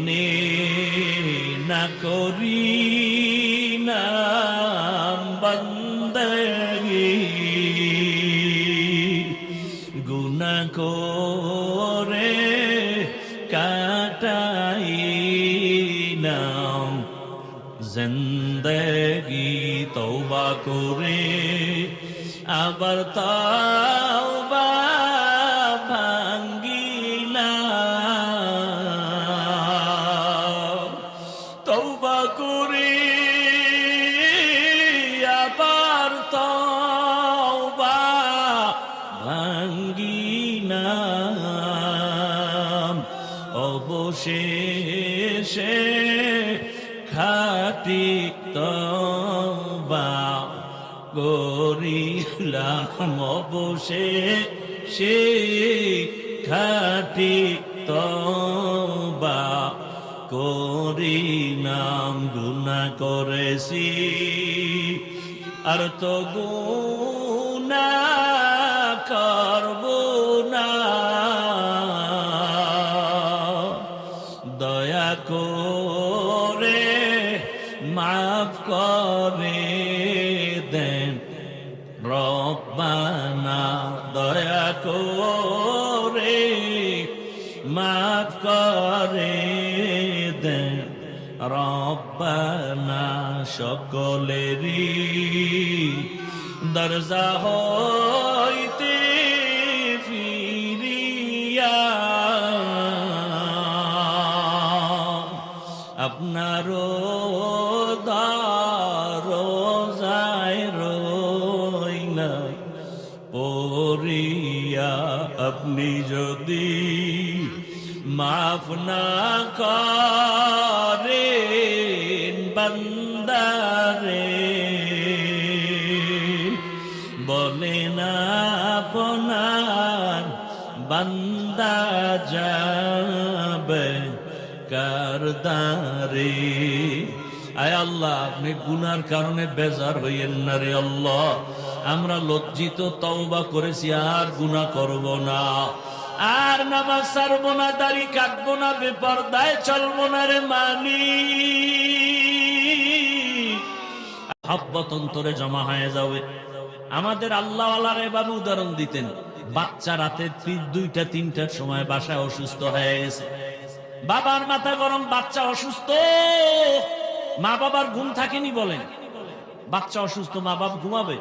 মনে না করি না বন্দগি গুনা করে কাটাই নাম জিন্দগি তৌবা করে আবার তৌবা অবশেষে খাটি তবা করিলাম। অবশেষে খাটি তবা করি নাম গুণা করেছি। আর তো গুণা মাফ করে দেন। রব্বানা, দয়া করে মাফ করে দেন। রব্বানা, সকলেরই দরজা হইতে ফিরিয়া। আপনারও আপনি যদি মাফ না করেন বান্দারে বলে না আপনার বান্দা যাবে কারদারে আয় আল্লাহ, আপনি গুনার কারণে বেজার হইয়েন না রে আল্লাহ। আমরা লজ্জিত, তওবা করেছি, আর গুনাহ করব না। আর নামাজ ছাড়বো না, দাড়ি কাটবো না, বেপরদায় চলবো না রে মানি হাব্বত অন্তরে জমা হয়ে যাবে। আমাদের আল্লাহ এভাবে উদাহরণ দিতেন, বাচ্চা রাতে দুইটা, তিনটার সময় বাসায় অসুস্থ হয়ে গেছে। বাবার মাথা গরম, বাচ্চা অসুস্থ। মা বাবার ঘুম থাকেনি বলেন। বাচ্চা অসুস্থ মা বাপ ঘুমাবে।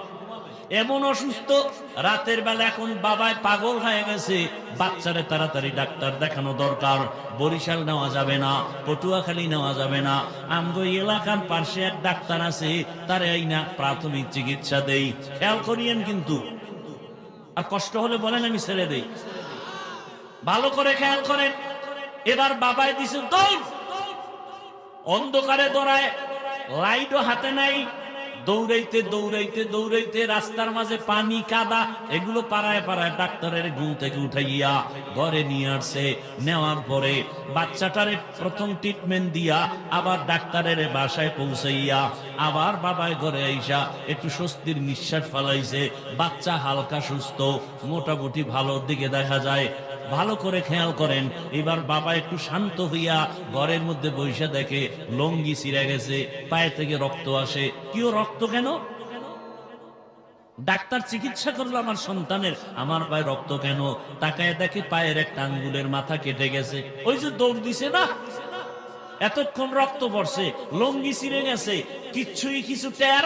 এমন অসুস্থ, রাতের বেলা এখন বাবায় পাগল হয়ে গেছে। বাচ্চারে তাড়াতাড়ি ডাক্তার দেখানো দরকার। বরিশাল নেওয়া যাবে না, পটুয়াখালী নেওয়া যাবে না। আমগো এলাকার পাশে এক ডাক্তার আছে, তার এই না প্রাথমিক চিকিৎসা দেই। খেয়াল করিয়েন কিন্তু। আর কষ্ট হলে বলেন আমি ছেড়ে দেই। ভালো করে খেয়াল করেন। এবার বাবায় দিছে দৌড় অন্ধকারে দৌড়ায় লাইটও হাতে নাই দৌড়াইতে দৌড়াইতে দৌড়াইতে রাস্তার মাঝে পানি, কাদা, এগুলো পাড়ায় পাড়ায় ডাক্তারের ঘুম থেকে উঠাইয়া ঘরে নিয়ে আসছে নেওয়ার পরে বাচ্চাটারে প্রথম ট্রিটমেন্ট দিয়া আবার ডাক্তারের বাসায় পৌঁছাইয়া আবার বাবায় ঘরে আইসা একটু স্বস্তির নিঃশ্বাস ফেলাইছে। বাচ্চা হালকা সুস্থ, মোটামুটি ভালোর দিকে দেখা যায়। ভালো করে খেয়াল করেন, এবার বাবা একটু শান্ত হইয়া ঘরের মধ্যে বৈশা দেখে লঙ্গি ছিঁড়ে গেছে, পায়ে থেকে রক্ত আসে। কিও রক্ত কেন? ডাক্তার চিকিৎসা করল আমার সন্তানের। আমার পায়ে রক্ত কেন? তাকায় দেখে পায়ের একটা আঙ্গুলের মাথা কেটে গেছে। ওই যে দৌড় দিছে না? এতক্ষণ রক্ত পড়ছে, লঙ্গি ছিঁড়ে গেছে, কিচ্ছুই কিছু টের?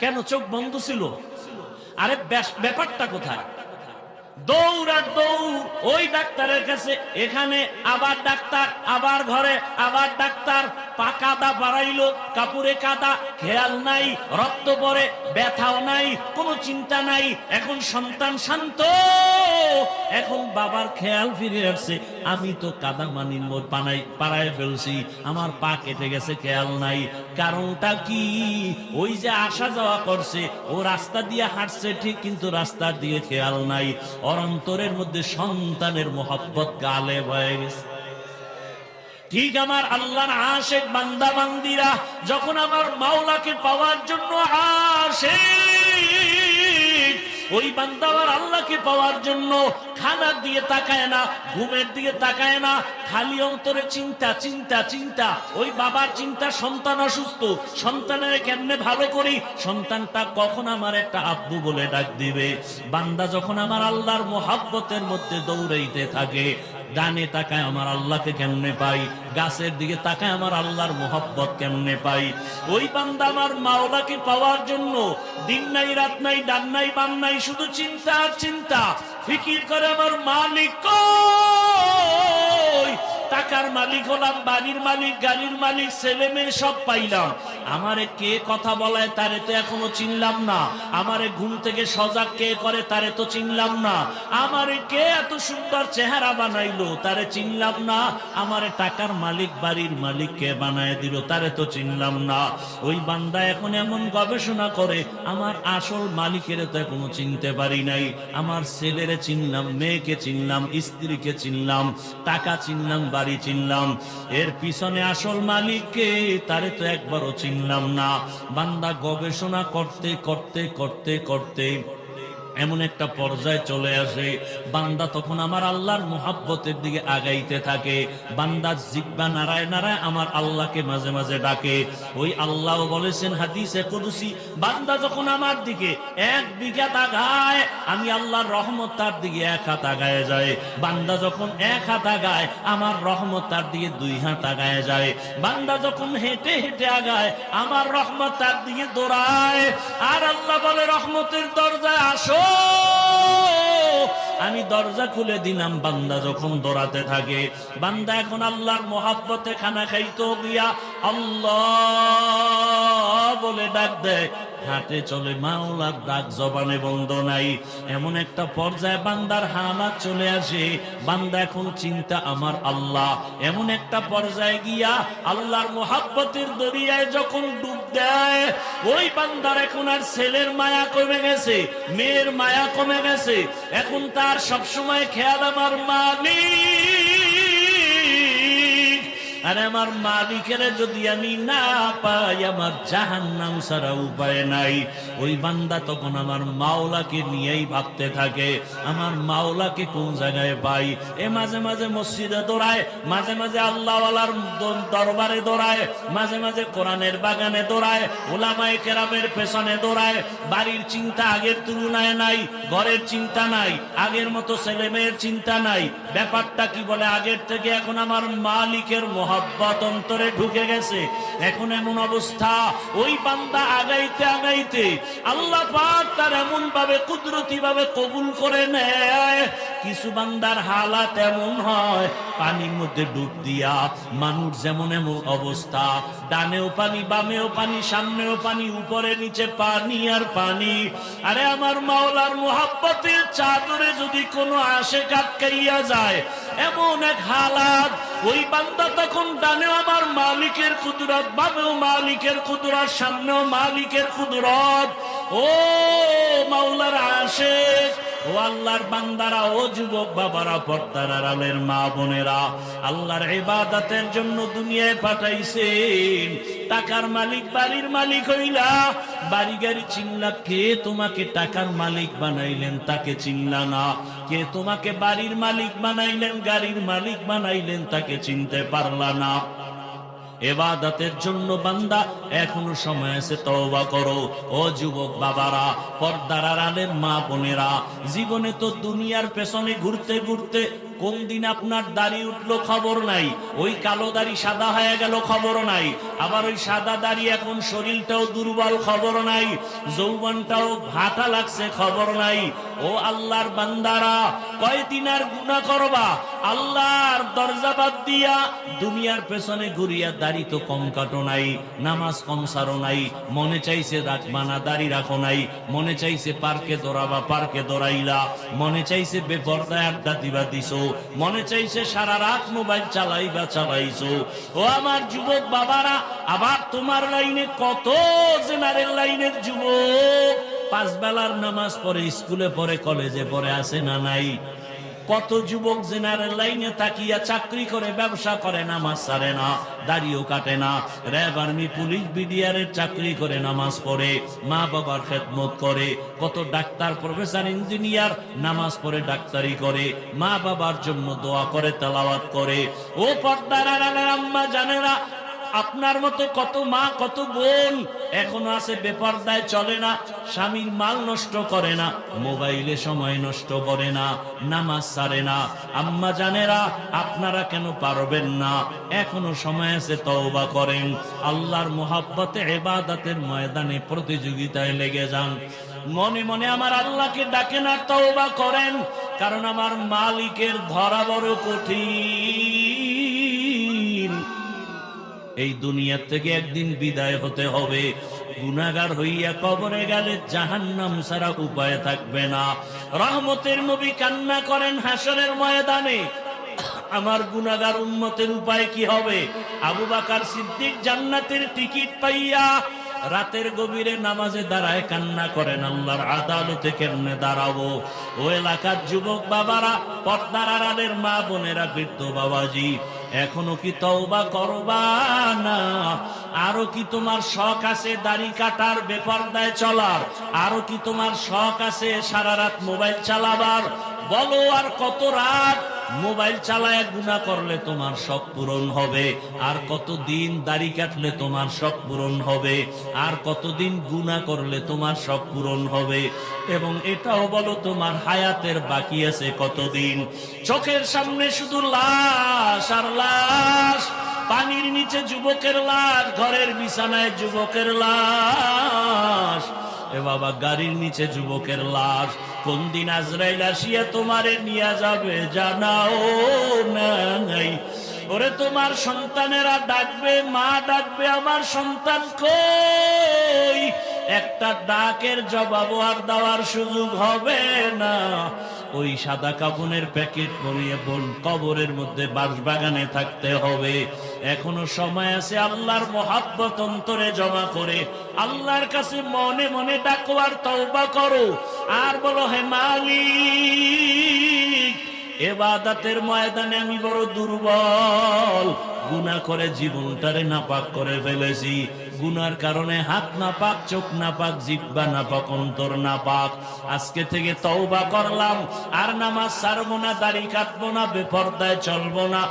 কেন চোখ বন্ধ ছিল? আরে ব্যাপারটা কোথায়? দৌড় আর দৌড়, ওই ডাক্তারের কাছে, এখানে আবার ডাক্তার, আবার ঘরে, আবার ডাক্তার। পা কাদা বাড়াইলো কাদা, খেয়াল নাই, রক্ত পরে ব্যথাও নাই, কোনো চিন্তা নাই, এখন সন্তান শান্ত। এখন বাবার খেয়াল ফিরে আসছে, আমি তো কাদা মোর পানাই পাড়ায় ফেলছি, আমার পা কেটে গেছে, খেয়াল নাই। কারণটা কি? ওই যে আসা যাওয়া করছে, ও রাস্তা দিয়ে হাঁটছে, ঠিক কিন্তু রাস্তা দিয়ে খেয়াল নাই। অরন্তরের মধ্যে সন্তানের মোহাব্বত গালে হয়ে গেছে। ঠিক আমার আল্লাহর আশেক বান্দা বান্দিরা, যখন আমার মাওলাকে পাওয়ার জন্য আসে ওই বান্দা আমার আল্লাহকে পাওয়ার জন্য খানার দিকে তাকায় না, ঘুমের দিকে তাকায় না, খালি অন্তরে চিন্তা চিন্তা চিন্তা। ওই বাবার চিন্তা, সন্তান অসুস্থ, সন্তানের কেমনে ভালো করি? সন্তানটা কখন আমার একটা আব্বু বলে ডাক দিবে? বান্দা যখন আমার আল্লাহর মোহাব্বতের মধ্যে দৌড়াইতে থাকে ডানে তাকায় আমার আল্লাহকে কেমনে পাই? গাছের দিকে তাকায় আমার আল্লাহর মোহাব্বত কেমনে পাই? ওই বান্দা আমার মাওলাকে পাওয়ার জন্য দিন নাই, রাত নাই, ডান নাই, বাম নাই, শুধু চিন্তা আর চিন্তা। ফিকির করে আমার মালিক টাকার মালিক হলাম, বাড়ির মালিক, গাড়ির মালিক ছেলে মেয়ে সব পাইলাম। আমারে কে কথা বলায় তারে তো এখনও চিনলাম না। আমারে ঘুম থেকে সজাগ কে করে তারে তো চিনলাম না। আমারে কে এত সুন্দর চেহারা বানাইলো তারে চিনলাম না। আমারে টাকার মালিক, বাড়ির মালিক কে বানায় দিল তারে তো চিনলাম না। ওই বান্দা এখন এমন গবেষণা করে, আমার আসল মালিকের তো এখনও চিনতে পারি নাই। আমার ছেলেরে চিনলাম, মেয়েকে চিনলাম, স্ত্রীকে চিনলাম, টাকা চিনলাম, বাড়ি চিনলাম। এর পিছনে আসল মালিককে তারে তো একবারও চিনলাম না। বান্দা গবেষণা করতে করতে করতে করতে এমন একটা পর্যায়ে চলে আসে, বান্দা তখন আমার আল্লাহর মোহাব্বতের দিকে আগাইতে থাকে। বান্দা জিব্বা নারায় নারায় আমার আল্লাহকে মাঝে মাঝে ডাকে। ওই আল্লাহ বলেছেন, হাদিসে কুদুসি, বান্দা যখন আমার দিকে এক বিঘা তাগায় আমি আল্লাহর রহমত তার দিকে এক হাত আগায় যায়। বান্দা যখন এক হাত আগায়, আমার রহমত তার দিকে দুই হাত আগায় যায়। বান্দা যখন হেঁটে হেঁটে আগায়, আমার রহমত তার দিকে দৌড়ায়। আর আল্লাহ বলে, রহমতের দরজায় আসো। আমি দরজা খুলে দিলাম, বান্দা যখন দৌড়াতে থাকে। বান্দা এখন আল্লাহর মোহাব্বতে খানা খাইতো গিয়া আল্লাহ বলে ডাক দেয়। হাটে চলে, মাওলার ডাক জবানে বন্ধ নাই। এমন একটা পর্যায়ে বান্দার হালাত চলে আসে। বান্দা এখন চিন্তা, আমার আল্লাহ। এমন একটা পর্যায়ে গিয়া আল্লাহর মোহাব্বতের দরিয়ায় যখন ডুব দেয়, ওই বান্দার এখন আর ছেলের মায়া কমে গেছে, মেয়ের মায়া কমে গেছে। এখন তার সবসময় খেয়াল আমার মা মালিক। আরে আমার মালিকের যদি আমি না পাই, আমার জাহান নাম ছাড়া উপায় নাই। ওই বান্দা তখন আমার মাওলাকে নিয়েই ভাবতে থাকে, আমার মাওলাকে কোন জায়গায় পাই? এ মাঝে মাঝে মসজিদে দৌড়ায়, মাঝে মাঝে আল্লাহওয়ালার দরবারে দৌড়ায়, মাঝে মাঝে কোরআনের বাগানে দৌড়ায়, ওলামায় কেরামের পেছনে দৌড়ায়। বাড়ির চিন্তা আগের তুলনায় নাই, ঘরের চিন্তা নাই, আগের মতো ছেলে মেয়ের চিন্তা নাই। ব্যাপারটা কি বলে? আগের থেকে এখন আমার মালিকের মোহাব্বত অন্তরে ঢুকে গেছে। এখন এমন অবস্থা, ওই বান্দা আগাইতে আগাইতে আল্লাহ পাক তার এমন ভাবে কুদরতি ভাবে কবুল করে নেয়। কিছু বান্দার হালাত এমন হয়, পানির মধ্যে ডুব দিয়া মানুষ যেমন এমন অবস্থা। ডানেও পানি, বামেও পানি, সামনেও পানি, উপরে নিচে পানি আর পানি। আরে আমার মাওলার মোহাব্বতের চাদরে যদি কোনো আশে কাটকাইয়া যায়, এমন এক হালাত, ওই বান্দা তখন ডানেও আমার মালিকের কুদরত, বামেও মালিকের কুদরত, সামনেও মালিকের কুদরত। ও মাওলার আশেক ও আল্লাহর বান্দারা, ও যুবক বাবারা, পর্দার আড়ালের মা বোনেরা, আল্লাহর ইবাদতের জন্য দুনিয়ায় পাঠাইছেন। টাকার মালিক বাড়ির মালিক হইলা, বাড়ি গাড়ি চিনলা, কে তোমাকে টাকার মালিক বানাইলেন তাকে চিনলা না। কে তোমাকে বাড়ির মালিক বানাইলেন, গাড়ির মালিক বানাইলেন তাকে চিনতে পারলা না। এবাদতের জন্য বান্দা, এখনও সময় আছে, তওবা করো। ও যুবক বাবারা, পর্দার আড়ালের মা বোনেরা, জীবনে তো দুনিয়ার পেছনে ঘুরতে ঘুরতে কোন দিন আপনার দাড়ি উঠল খবর নাই, ওই কালো দাড়ি সাদা হয়ে গেল খবর নাই, আবার ওই সাদা দাড়ি এখন শরীরটাও দুর্বল খবর নাই, যৌবনটাও ভাটা লাগছে খবর নাই ও আল্লাহর বান্দারা কয়দিন আর গুণা করবা? আল্লাহর দরজা বাদ দিয়া দুনিয়ার পেছনে ঘুরিয়া দাড়ি তো কম কাটো নাই, নামাজ কম সারো নাই, মনে চাইছে রাখবা না দাড়ি রাখো নাই, মনে চাইছে পার্কে দৌড়াবা, পার্কে দৌড়াইলা, মনে চাইছে বেপর্দায় আড্ডা দিবা দিছো, মনে চাইছে সারা রাত মোবাইল চালাইবা চালাইছো। ও আমার যুবক বাবারা, আবার তোমার লাইনে কত জেনারেল লাইনের যুবক? পাঁচ বেলার নামাজ পড়ে, স্কুলে পড়ে, কলেজে পড়ে আসে না নাই? কত যুবক জেনারেল লাইনে তাকিয়া চাকরি করে, ব্যবসা করে, নামাজ সারে না, দাড়িও কাটে না। র্যাব আর্মি, পুলিশ বিডিআরের চাকরি করে, নামাজ পড়ে, মা বাবার খেদমত করে, কত ডাক্তার, প্রফেসর, ইঞ্জিনিয়ার, নামাজ পড়ে, ডাক্তারি করে, মা বাবার জন্য দোয়া করে, তেলাওয়াত করে। ও পর্দার আম্মা জানেরা আপনার মতো কত মা, কত বোন এখনও আছে বেপর্দায় চলে না, স্বামীর মাল নষ্ট করে না, মোবাইলে সময় নষ্ট করে না, নামাজ সারে না। আম্মা জানেরা, আপনারা কেন পারবেন না? এখনও সময় আছে তওবা করেন। আল্লাহর মোহাব্বতে এবাদাতের ময়দানে প্রতিযোগিতায় লেগে যান। মনে মনে আমার আল্লাহকে ডাকেন আর তওবা করেন, কারণ আমার মালিকের ধরা বড় কঠিন। এই দুনিয়ার থেকে একদিন বিদায় হতে হবে। গুনাগার হইয়া কবরে গেলে জাহান্নাম ছাড়া উপায় থাকবে না। রহমতের নবী কান্না করেন হাসরের ময়দানে। আমার গুনাগার উন্মতের উপায় কি হবে? আবু বাকার সিদ্দিক জান্নাতের টিকিট পাইয়া রাতের গভীরে নামাজে দাঁড়ায় কান্না করেন, আল্লাহর আদালতে কেমনে দাঁড়াবো? ও এলাকার যুবক বাবারা, পর্দার আড়ালের মা বোনেরা, বৃদ্ধ বাবাজি এখনও কি তওবা করবা না? আরও কি তোমার শখ আছে দাড়ি কাটার বেপরদায় চলার? আরও কি তোমার শখ আছে সারা রাত মোবাইল চালাবার? বলো আর কত রাত মোবাইল চালায় গুণা করলে তোমার শখ পূরণ হবে। আর কতদিন দাড়ি কাটলে তোমার শখ পূরণ হবে। আর কতদিন গুণা করলে তোমার শখ পূরণ হবে। এবং এটাও বলো, তোমার হায়াতের বাকি আছে কতদিন? চোখের সামনে শুধু লাশ আর লাশ, পানির নিচে যুবকের লাশ, ঘরের বিছানায় যুবকের লাশ। এ বাবা, গাড়ির নিচে যুবকের লাশ। কোন দিন আজরাইল আসিয়া তোমারে নিয়ে যাবে জানাও, না ওরে, তোমার সন্তানেরা ডাকবে, মা ডাকবে, আমার সন্তান কই? একটা ডাকের জবাব আর দেওয়ার সুযোগ হবে না। ওই সাদা কাপনের প্যাকেট পরিয়ে বোন কবরের মধ্যে বাঁশবাগানে থাকতে হবে। এখনও সময় আছে আল্লাহর মহাব্বত অন্তরে জমা করে। আল্লাহর কাছে মনে মনে ডাকো আর তওবা করো। আর বলো, হে মালিক, এবাদাতের ময়দানে আমি বড় দুর্বল। গুনাহ করে জীবনটারে নাপাক করে ফেলেছি। গুনার কারণে হাত না পাক চোখ না পাক জিব্বা না পাক অন্তর না পাক আজকে থেকে তওবা করলাম, আর নামাজ ছাড়বো না, দাড়ি কাটবো না, বেপর্দায় চলবো না।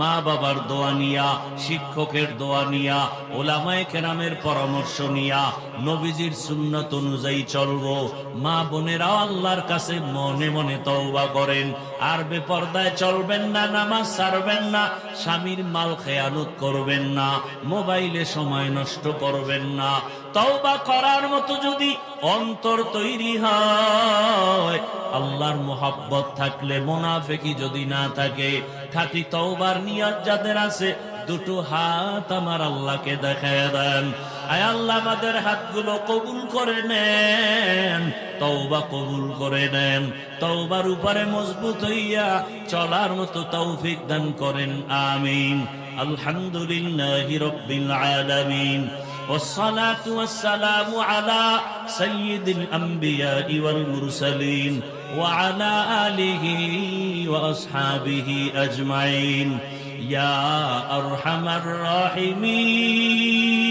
মা বাবার দোয়া নিয়া, শিক্ষকের দোয়া নিয়া, ওলামায় কেরামের পরামর্শ নিয়া, নবীজির সুন্নত অনুযায়ী চলবো। মা বোনেরা আল্লাহর কাছে মনে মনে তওবা করেন। আর বেপর্দায় চলবেন না, নামাজ ছাড়বেন না, স্বামীর মাল খেয়ানত করবেন না, মোবাইলে সময় নষ্ট করবেন না। তওবা করার মতো যদি অন্তর তৈরি হয়, আল্লাহর মোহাব্বত থাকলে, মোনাফেকি যদি না থাকে, খাঁটি তওবার নিয়ত যাদের আছে, দুটো হাত আমার আল্লাহকে দেখায় দেন। আয় আল্লাহ আমাদের হাতগুলো কবুল করে নেন তওবা কবুল করে নেন তওবার উপরে মজবুত হইয়া চলার মতো তৌফিক দান করেন আমিন আলহামদুলিল্লাহ রব্বিল আলামিন والصلاة والسلام على سيد الأنبياء والمرسلين وعلى آله وأصحابه أجمعين يا أرحم الراحمين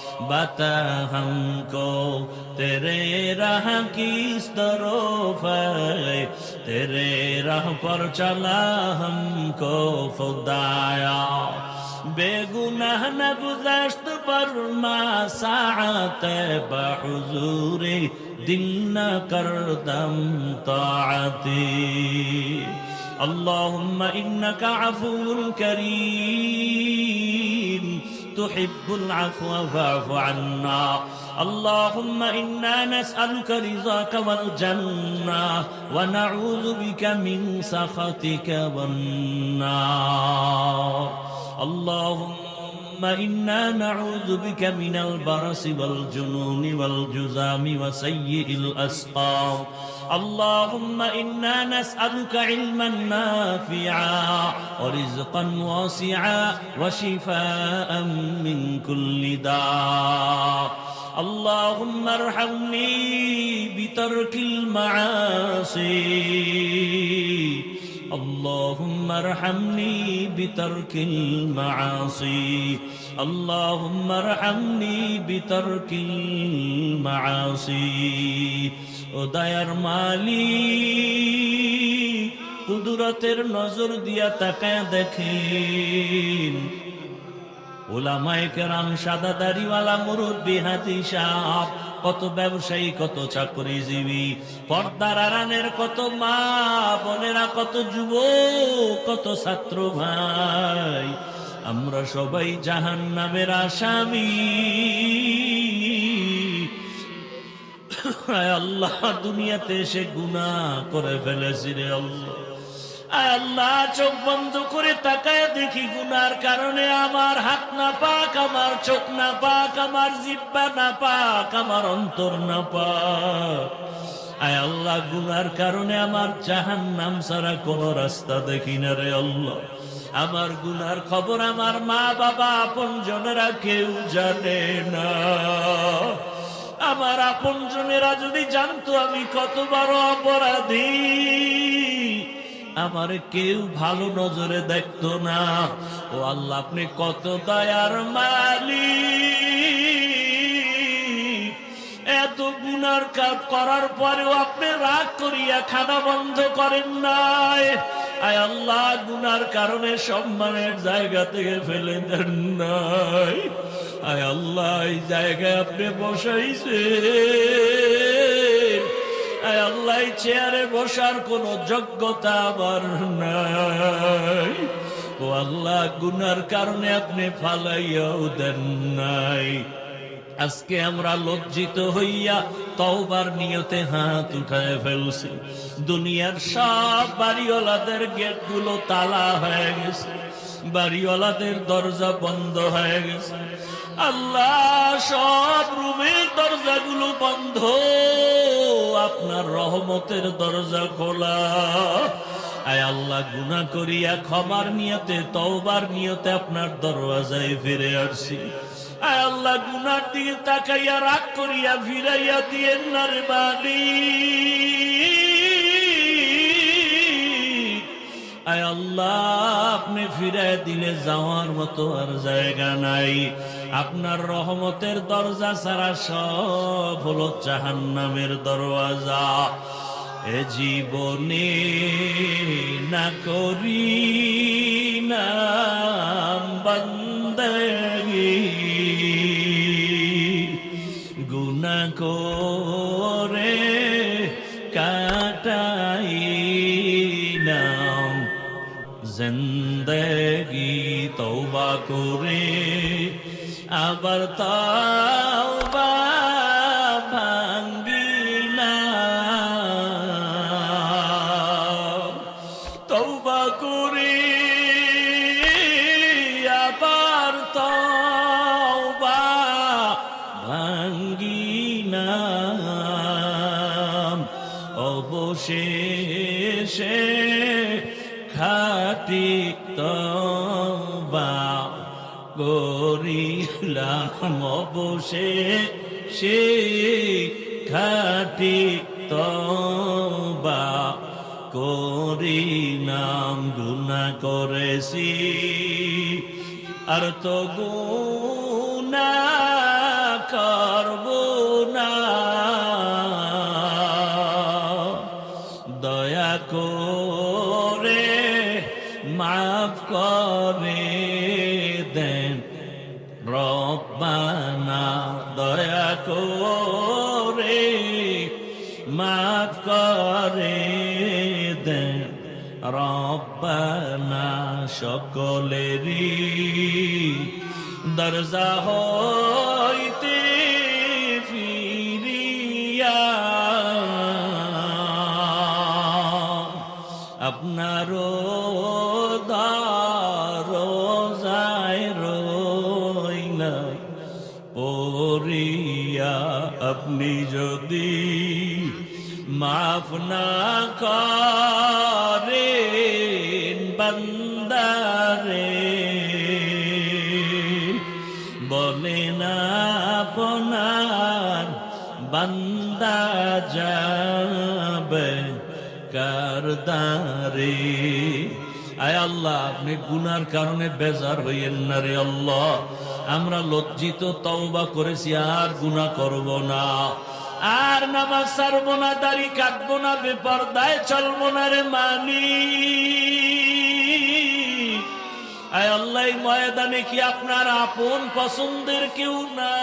बता हमको तेरे राह किस तरफ है तेरे राह पर चला हमको खुदाया बेगुनाह न गुजश्त पर मा सात बहजूर दिन न करदम ताती اللهم إنك عفو كريم تحب العفو فاعف عنا اللهم إنا نسألك رضاك والجنة ونعوذ بك من سخطك والنار اللهم إنا نعوذ بك من البرص والجنون والجزام وسيء الأسقام. اللهم إنا نسألك علما نافعا ورزقا واسعا وشفاء من كل داء. اللهم ارحمني بترك المعاصي. اللهم ارحمني بترك المعاصي اللهم ارحمني بترك المعاصي ও দয়ার মালিক কুদরতের নজর দিয়া তাকায় দেখেন ওলামায়ে কেরাম সাদা দাড়িওয়ালা মুরব্বী হাতি সাপ কত ব্যবসায়ী, কত চাকরিজীবী, পর্দার আরানের কত মা বোনেরা, কত যুব কত ছাত্র ভাই। আমরা সবাই জাহান নামের আসামি আল্লাহ, দুনিয়াতে এসে গুণা করে ফেলেছি রে আল্লাহ। আল্লাহ চোখ বন্ধ করে তাকায় দেখি গুনার কারণে আমার হাত না পাক, আমার চোখ না পাক, আমার জিব্বা না পাক, আমার অন্তর না পাক। আয় আল্লাহ, গুনার কারণে আমার জাহান নাম ছাড়া কোন রাস্তা দেখি না রে আল্লাহ। আমার গুনার খবর আমার মা বাবা আপন জনেরা কেউ জানে না। আমার আপন জনেরা যদি জানতো আমি কত বড় অপরাধী। আমার কেউ ভালো নজরে দেখতো না। ও আল্লাহ, আপনি কত দয়ার মালিক। এত গুনার কাজ করার পরেও আপনি রাগ করিয়া খানা বন্ধ করেন নাই। আয় আল্লাহ, গুনার কারণে সম্মানের জায়গা থেকে ফেলে দেন নাই। আয় আল্লাহ, এই জায়গায় আপনি বসাইছেন। আয় আল্লাহ চেয়ারে বসার কোন যোগ্যতা আমার নাই। ও আল্লাহ, গুনার কারণে আপনি ফালাইয়াও দেন নাই। আজকে আমরা লজ্জিত হইয়া তওবার নিয়তে হাত উঠায় ফেলছি। দুনিয়ার সব বাড়িওয়ালাদের গেটগুলো তালা হয়ে গেছে। বাড়িওয়ালাদের দরজা বন্ধ হয়ে গেছে। আল্লাহ, সব রুমের দরজাগুলো বন্ধ। আপনার রহমতের দরজা খোলা। আয় আল্লাহ গুনা করিয়া, ক্ষমার নিয়তে, তওবার নিয়তে আপনার দরওয়াজায় ফিরে আসছি। আয় আল্লাহ, গুনার দিকে তাকাইয়া, রাগ করিয়া ফিরাইয়া দিয়ে নার বাড়ি আয় আল্লাহ, আপনি ফিরাই দিলে যাওয়ার মতো আর জায়গা নাই। আপনার রহমতের দরজা ছাড়া সব হলো জাহান্নামের দরওয়াজা। এ জীবনে না করি বন্দগি। গুনা করে কাটাই নাম জিন্দগি করে আবার তওবা ভাঙ্গি না। তৌবা করে আবার তওবা ভাঙ্গি না। অবশেষে খাটি তবা করিলাম অবশেষে খাটি তবা করি নাম গুণা করেছি। আর তো গুণা রব্বানা দয়া করে মাফ করে দেন। রব্বানা সকলেরই দরজা হইতে আপনি যদি মাফ না করেন বন্দারে, বলে না আপনার বান্দা যাবে কারদারে আয় আল্লাহ, আপনি গুনার কারণে বেজার হইয়েন না রে আল্লাহ। আমরা লজ্জিত, তওবা করেছি, আর গুনাহ করব না। আর নামাজ সারব না, দাড়ি কাটবো না, বেপরদায় চলবো না রে মানি আল্লাহ ময়দানে কি আপনার আপন পছন্দের কেউ না